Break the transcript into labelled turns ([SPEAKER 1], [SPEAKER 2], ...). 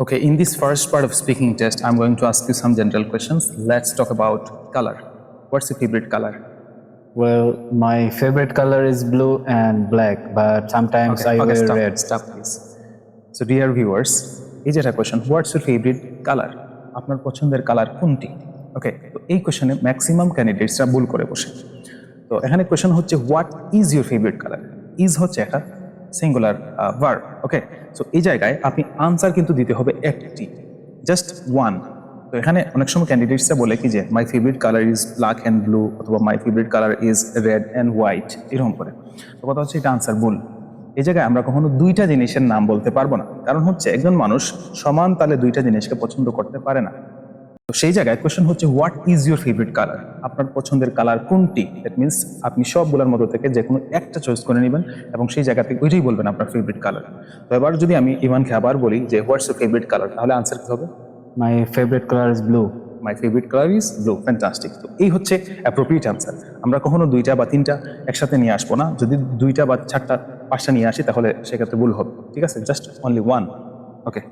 [SPEAKER 1] Okay, in this first part of speaking test, I'm going to ask you some general questions. Let's talk about color. What's your favorite color?
[SPEAKER 2] Well, my favorite color is blue and black, but sometimes okay, I
[SPEAKER 1] okay,
[SPEAKER 2] wear
[SPEAKER 1] stop,
[SPEAKER 2] red.
[SPEAKER 1] stop, please. So, dear viewers, এই যে একটা question what's your favourite colour আপনার পছন্দের colour কোনটি ওকে তো এই কোয়েশনে maximum ক্যান্ডিডেটসরা ভুল করে বসে তো এখানে কোয়েশন হচ্ছে what is your favourite colour is হচ্ছে একটা সিঙ্গুলার ভার্ব ওকে সো এই জায়গায় আপনি আনসার কিন্তু দিতে হবে একটি। জাস্ট ওয়ান তো এখানে অনেক সময় ক্যান্ডিডেটসরা বলে কি যে my favourite colour is black and blue অথবা my favourite colour is red and white এরকম করে। তো কথা হচ্ছে এটা আনসার ভুল। এই জায়গায় আমরা কখনো দুইটা জিনিসের নাম বলতে পারব না। কারণ হচ্ছে, একজন মানুষ সমান তালে দুইটা জিনিসকে পছন্দ করতে পারে না। তো সেই জায়গায় কোয়েশ্চেন হচ্ছে what is your favourite colour আপনার পছন্দের কালার কোনটি? দ্যাট মিনস আপনি সবগুলোর মধ্যে থেকে যে কোনো একটা চয়েস করে নেবেন এবং সেই জায়গা থেকে ওইটাই বলবেন আপনার ফেভারিট কালার তো এবার যদি আমি ইমানকে আবার বলি যে হোয়াটস ইউর ফেভারিট কালার তাহলে আনসার কি হবে?
[SPEAKER 2] My favourite colour is blue
[SPEAKER 1] my favourite colour is blue fantastic তো এই হচ্ছে অ্যাপ্রোপ্রিয়েট আনসার আমরা কখনো দুইটা বা তিনটা একসাথে নিয়ে আসব না। যদি দুইটা বা চারটা পাঁচটা নিয়ে আসি তাহলে সেক্ষেত্রে ভুল হবে। ঠিক আছে? Just only one okay